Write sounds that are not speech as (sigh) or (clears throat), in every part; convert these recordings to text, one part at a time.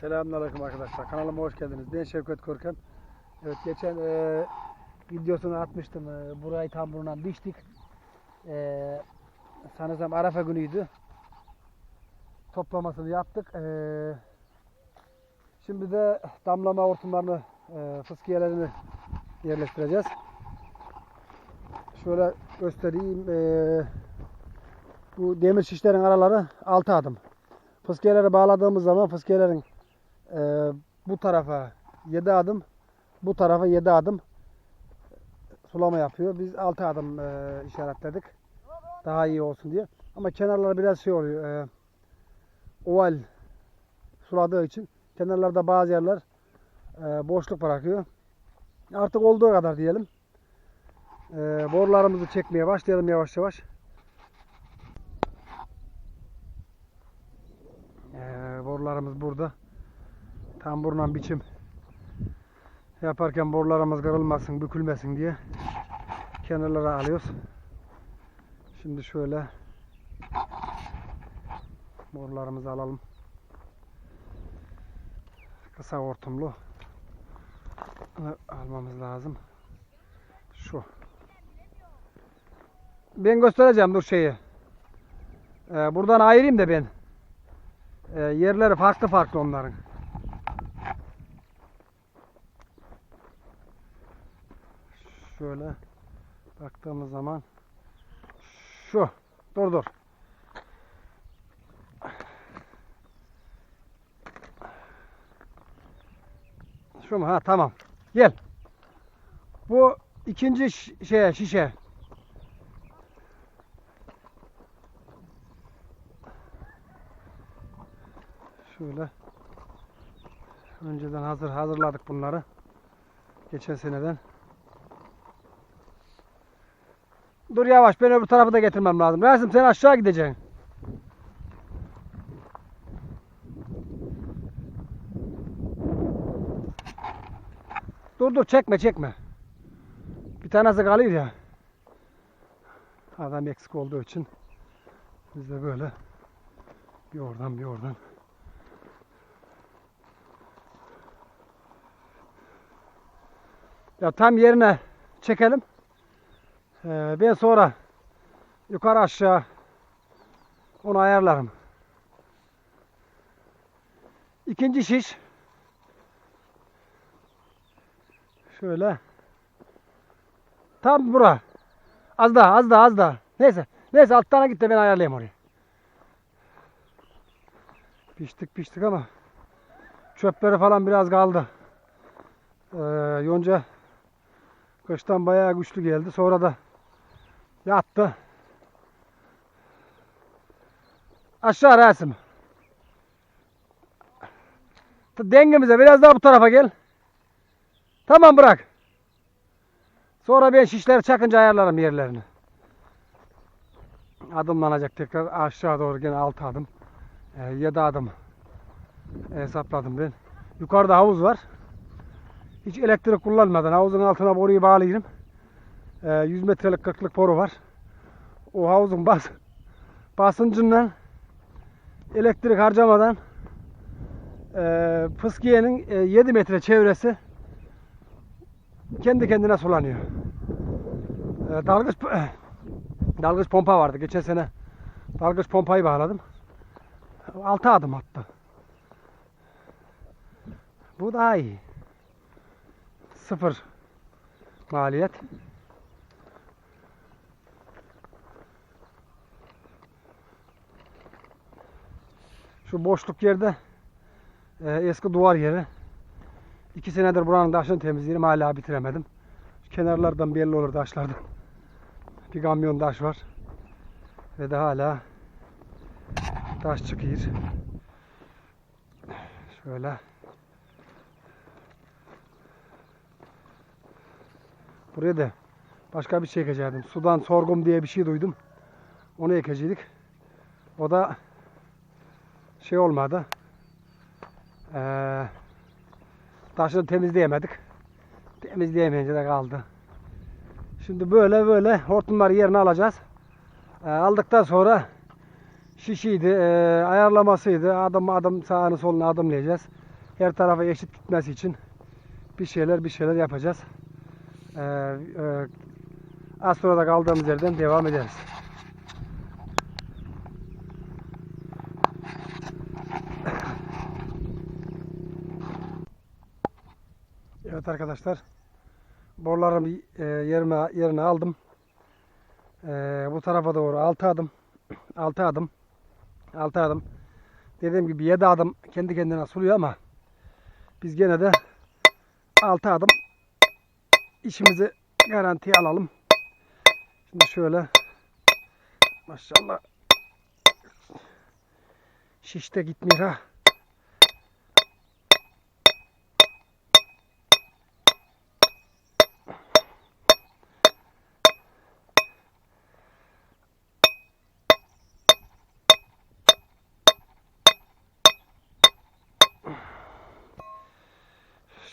Selamünaleyküm arkadaşlar. Kanalıma hoş geldiniz. Ben Şevket Korkan. Evet geçen e, videosunu atmıştım. E, burayı tam buradan biçtik. E, sanırsam Arafa günüydü. Toplamasını yaptık. E, şimdi de damlama hortumlarını, e, fıskiyelerini yerleştireceğiz. Şöyle göstereyim. E, bu demir şişlerin araları 6 adım. Fıskiyeleri bağladığımız zaman fıskiyelerin e, bu tarafa 7 adım, bu tarafa 7 adım sulama yapıyor. Biz 6 adım e, işaretledik. Daha iyi olsun diye. Ama kenarları biraz şey oluyor. E, oval suladığı için kenarlarda bazı yerler e, boşluk bırakıyor. Artık olduğu kadar diyelim. E, borularımızı çekmeye başlayalım yavaş yavaş. Ee, borularımız burada. Tam buradan biçim yaparken borularımız kırılmasın, bükülmesin diye kenarlara alıyoruz. Şimdi şöyle borularımızı alalım. Kısa hortumlu almamız lazım. Şu. Ben göstereceğim dur şeyi. Ee, buradan ayırayım da ben. E, yerleri farklı farklı onların. Şöyle baktığımız zaman şu dur dur. Şu mu? Ha tamam. Gel. Bu ikinci şeye şişe. Şöyle. Önceden hazır hazırladık bunları. Geçen seneden. Dur yavaş ben öbür tarafı da getirmem lazım. Rasim sen aşağı gideceksin. Dur dur çekme çekme. Bir tanesi kalıyor ya. Adam eksik olduğu için biz de böyle bir oradan bir oradan Ya tam yerine çekelim. Ee, ben sonra yukarı aşağı onu ayarlarım. İkinci şiş. Şöyle. Tam bura. Az daha, az daha, az daha. Neyse. Neyse alttan git de ben ayarlayayım orayı. Piştik piştik ama çöpleri falan biraz kaldı. Ee, yonca Kıştan bayağı güçlü geldi. Sonra da yattı. Aşağı Rasim. Dengemize biraz daha bu tarafa gel. Tamam bırak. Sonra ben şişleri çakınca ayarlarım yerlerini. Adımlanacak tekrar aşağı doğru gene 6 adım. 7 adım hesapladım ben. Yukarıda havuz var. Hiç elektrik kullanmadan havuzun altına boruyu bağlayayım. Ee, 100 metrelik 40'lık boru var. O havuzun bas basıncından elektrik harcamadan e, fıskiyenin e, 7 metre çevresi kendi kendine sulanıyor. E, dalgıç (coughs) dalgıç pompa vardı. Geçen sene dalgıç pompayı bağladım. 6 adım attı. Bu daha iyi. Sıfır maliyet. Şu boşluk yerde e, eski duvar yeri. İki senedir buranın taşını temizleyelim hala bitiremedim. Şu kenarlardan belli olur taşlardan. Bir kamyon taş var. Ve de hala taş çıkıyor. Şöyle. Buraya da başka bir şey ekecektim. Sudan sorgum diye bir şey duydum. Onu ekecektik. O da şey olmadı. Ee, taşını temizleyemedik. Temizleyemeyince de kaldı. Şimdi böyle böyle hortumları yerine alacağız. Ee, aldıktan sonra şişiydi, e, ayarlamasıydı. Adım adım sağını solunu adımlayacağız. her tarafa eşit gitmesi için bir şeyler bir şeyler yapacağız. Ee, e, az sonra da kaldığımız yerden devam ederiz. Evet arkadaşlar. Borularımı e, yerime, yerine aldım. E, bu tarafa doğru 6 adım. (clears throat) 6 adım. 6 adım. Dediğim gibi 7 adım kendi kendine suluyor ama biz gene de 6 adım işimizi garantiye alalım. Şimdi şöyle maşallah şişte gitmiyor ha.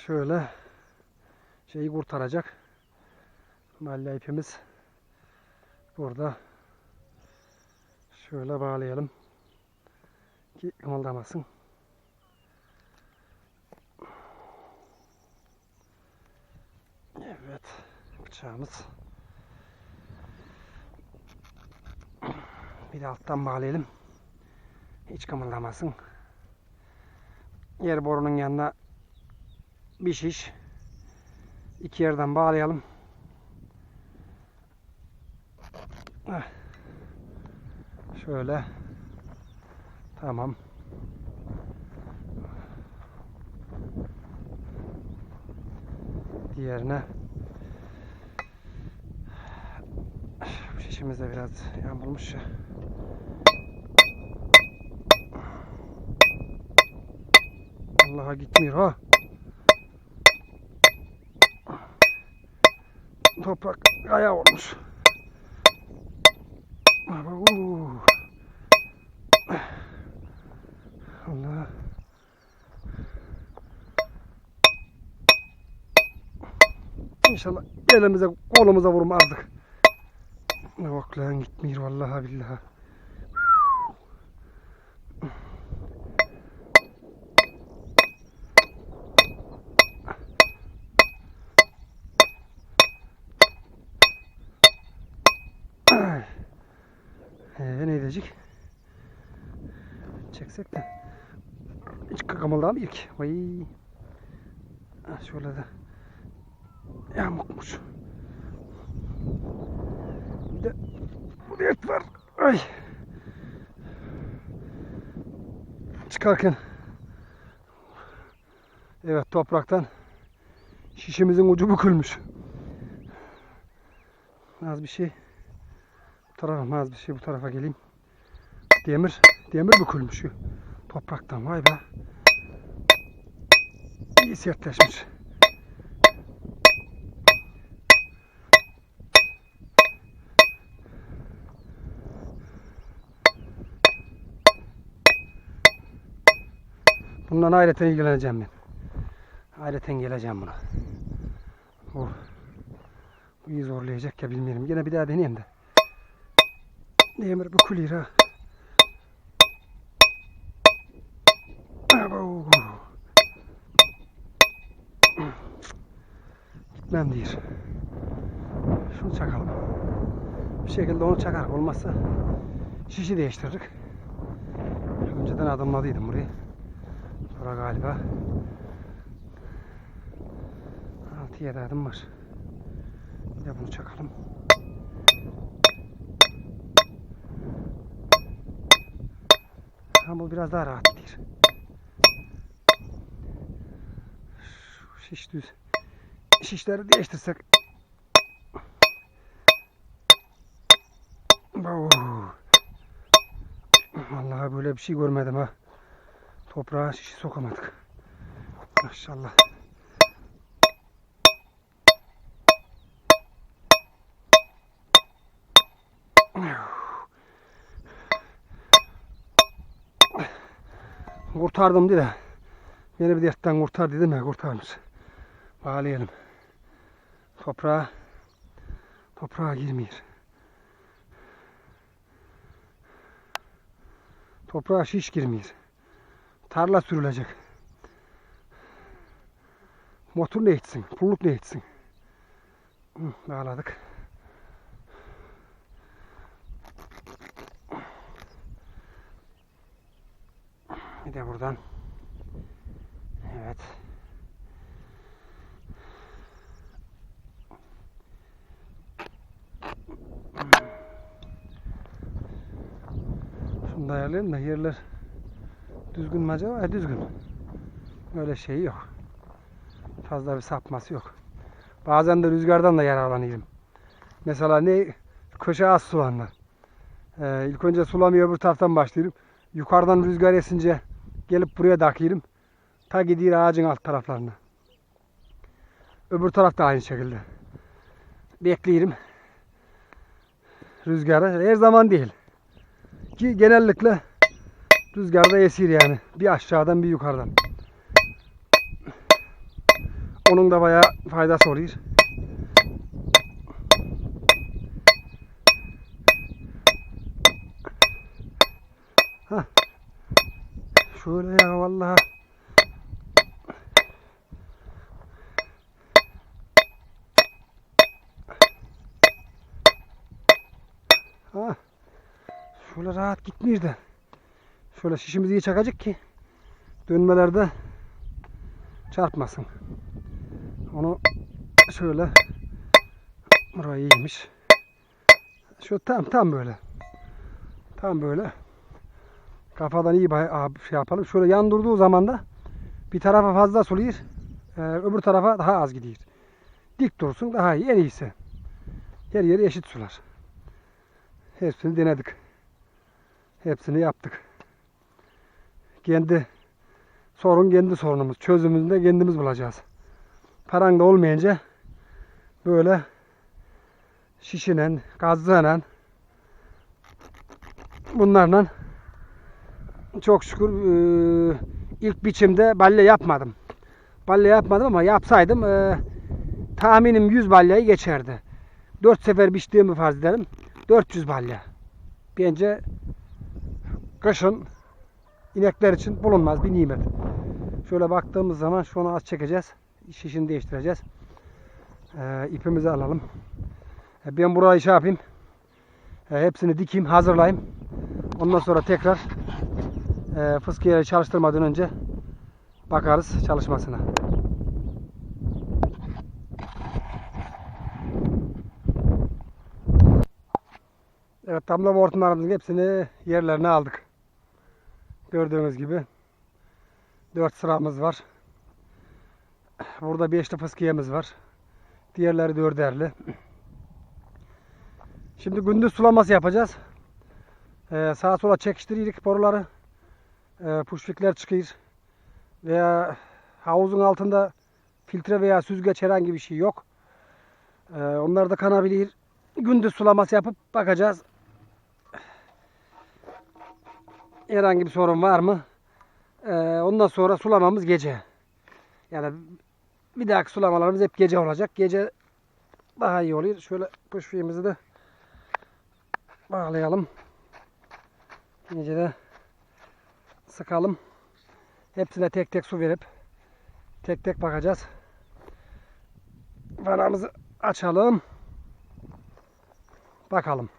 Şöyle şeyi kurtaracak. Mahalle ipimiz burada. Şöyle bağlayalım. Ki kımıldamasın. Evet. Bıçağımız. Bir de alttan bağlayalım. Hiç kımıldamasın. Yer borunun yanına bir şiş iki yerden bağlayalım. Heh. Şöyle. Tamam. Diğerine bu şişimiz de biraz yamulmuş ya. Allah'a gitmiyor ha. Toprak kaya olmuş. Abo. Allah. İnşallah elimize kolumuza vurmazdık. Bak lan gitmiyor vallahi billahi. Ee, ne edecek? Çeksek de. Hiç kıkımıldamıyor ki. Vay. Şöyle de. Yamukmuş. Bir de bu et var. Ay. Çıkarken. Evet topraktan şişimizin ucu bükülmüş. Az bir şey. Bu tarafa az bir şey bu tarafa geleyim. Demir, demir bükülmüş şu topraktan vay be. İyi sertleşmiş. Bundan ayrıca ilgileneceğim ben. Ayrıca geleceğim buna. Bu, bu iyi zorlayacak ya bilmiyorum. Yine bir daha deneyeyim de. Bükülüyor ha. Abo. Gitmem diyor. Şunu çakalım. Bir şekilde onu çakar. Olmazsa şişi değiştirdik. Önceden adımladıydım burayı. Sonra galiba 6-7 adım var. Bir de bunu çakalım. Ha, bu biraz daha rahat. Şu şiş düz. Şişleri değiştirsek. Oo. Vallahi böyle bir şey görmedim ha. Toprağa şişi sokamadık. Maşallah. Kurtardım dedi. Beni bir dertten kurtar dedim ya kurtarmış. Bağlayalım. Toprağa toprağa girmiyor. Toprağa şiş girmiyor. Tarla sürülecek. Motor ne etsin? Pulluk ne etsin? Bağladık. Bir de buradan. Evet. Şunu da ayarlayayım da yerler düzgün mü acaba? E, düzgün. Öyle şey yok. Fazla bir sapması yok. Bazen de rüzgardan da yararlanıyorum. Mesela ne? Köşe az sulandı. Ee, ilk önce sulamıyor öbür taraftan başlıyorum. Yukarıdan rüzgar esince gelip buraya takıyorum. Ta gidiyor ağacın alt taraflarına. Öbür taraf da aynı şekilde. Bekliyorum. Rüzgarı her zaman değil. Ki genellikle rüzgarda esir yani. Bir aşağıdan bir yukarıdan. Onun da bayağı faydası oluyor. Şöyle ya vallahi. Ha. Şöyle rahat gitmiyor da. Şöyle şişimizi iyi çakacak ki dönmelerde çarpmasın. Onu şöyle burayı iyiymiş. Şu tam tam böyle. Tam böyle. Kafadan iyi şey yapalım. Şöyle yan durduğu zaman da bir tarafa fazla suluyor. Ee, öbür tarafa daha az gidiyor. Dik dursun daha iyi. En iyisi. Her yeri eşit sular. Hepsini denedik. Hepsini yaptık. Kendi sorun kendi sorunumuz. Çözümümüzü de kendimiz bulacağız. Paran da olmayınca böyle şişinen, gazlanan bunlarla çok şükür eee, ilk biçimde balya yapmadım. Balya yapmadım ama yapsaydım eee, tahminim 100 balyayı geçerdi. 4 sefer biçtiğimi farz edelim. 400 balya. Bence kışın inekler için bulunmaz bir nimet. Şöyle baktığımız zaman şunu az çekeceğiz. Şişini değiştireceğiz. Ee, ipimizi alalım. Ee, Ben burayı şey yapayım. Ee, hepsini dikeyim, hazırlayayım. Ondan sonra tekrar e, fıskiyeyi çalıştırmadan önce bakarız çalışmasına. Evet damlama hortumlarımızın hepsini yerlerine aldık. Gördüğünüz gibi 4 sıramız var. Burada beşli fıskiyemiz var. Diğerleri dörderli. Şimdi gündüz sulaması yapacağız. Ee, sağa sola çekiştiririk boruları. Ee, puşfikler çıkıyor. Veya havuzun altında filtre veya süzgeç herhangi bir şey yok. Ee, onlar da kanabilir. Gündüz sulaması yapıp bakacağız. Herhangi bir sorun var mı? Ee, ondan sonra sulamamız gece. Yani bir dahaki sulamalarımız hep gece olacak. Gece daha iyi oluyor. Şöyle puşfiğimizi de bağlayalım. Gece de sıkalım. Hepsine tek tek su verip tek tek bakacağız. Vanamızı açalım. Bakalım.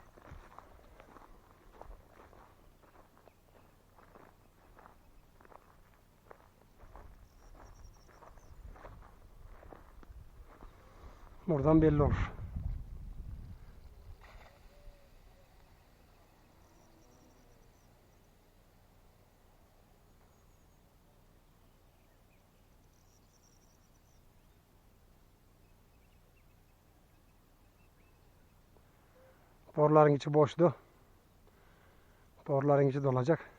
Buradan belli olur. Boruların içi boştu. Boruların içi dolacak.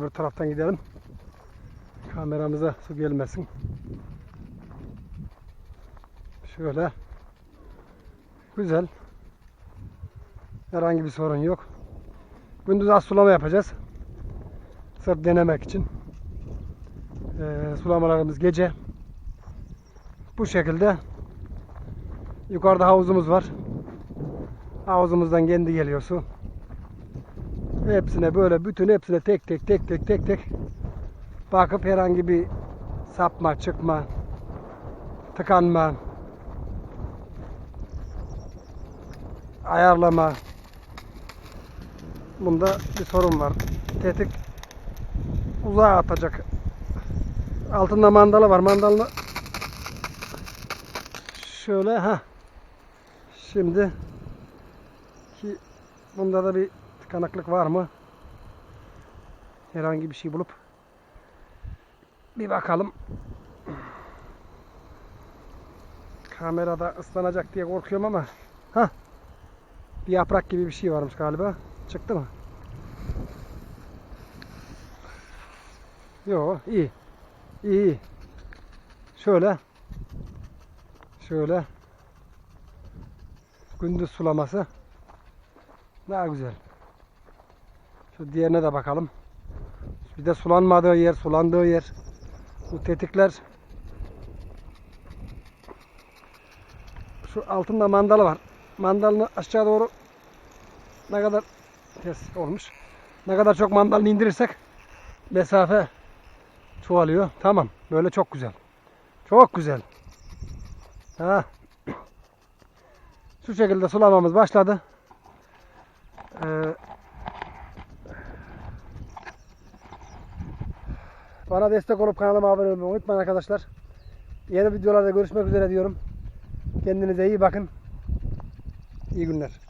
Öbür taraftan gidelim. Kameramıza su gelmesin. Şöyle. Güzel. Herhangi bir sorun yok. Gündüz az sulama yapacağız. Sırf denemek için. Ee, sulamalarımız gece. Bu şekilde. Yukarıda havuzumuz var. Havuzumuzdan kendi geliyor su. Hepsine böyle bütün hepsine tek tek tek tek tek tek bakıp herhangi bir sapma, çıkma, tıkanma, ayarlama bunda bir sorun var. Tetik uzağa atacak. Altında mandala var. Mandalını şöyle ha. Şimdi ki bunda da bir tıkanıklık var mı? Herhangi bir şey bulup bir bakalım. Kamerada ıslanacak diye korkuyorum ama ha bir yaprak gibi bir şey varmış galiba. Çıktı mı? Yo iyi. İyi. Şöyle. Şöyle. Gündüz sulaması. Daha güzel. Diğerine de bakalım. Bir de sulanmadığı yer, sulandığı yer. Bu tetikler. Şu altında mandala var. Mandalını aşağı doğru ne kadar ters olmuş. Ne kadar çok mandalını indirirsek mesafe çoğalıyor. Tamam. Böyle çok güzel. Çok güzel. Ha. Şu şekilde sulamamız başladı. Ee, bana destek olup kanalıma abone olmayı unutmayın arkadaşlar. Yeni videolarda görüşmek üzere diyorum. Kendinize iyi bakın. İyi günler.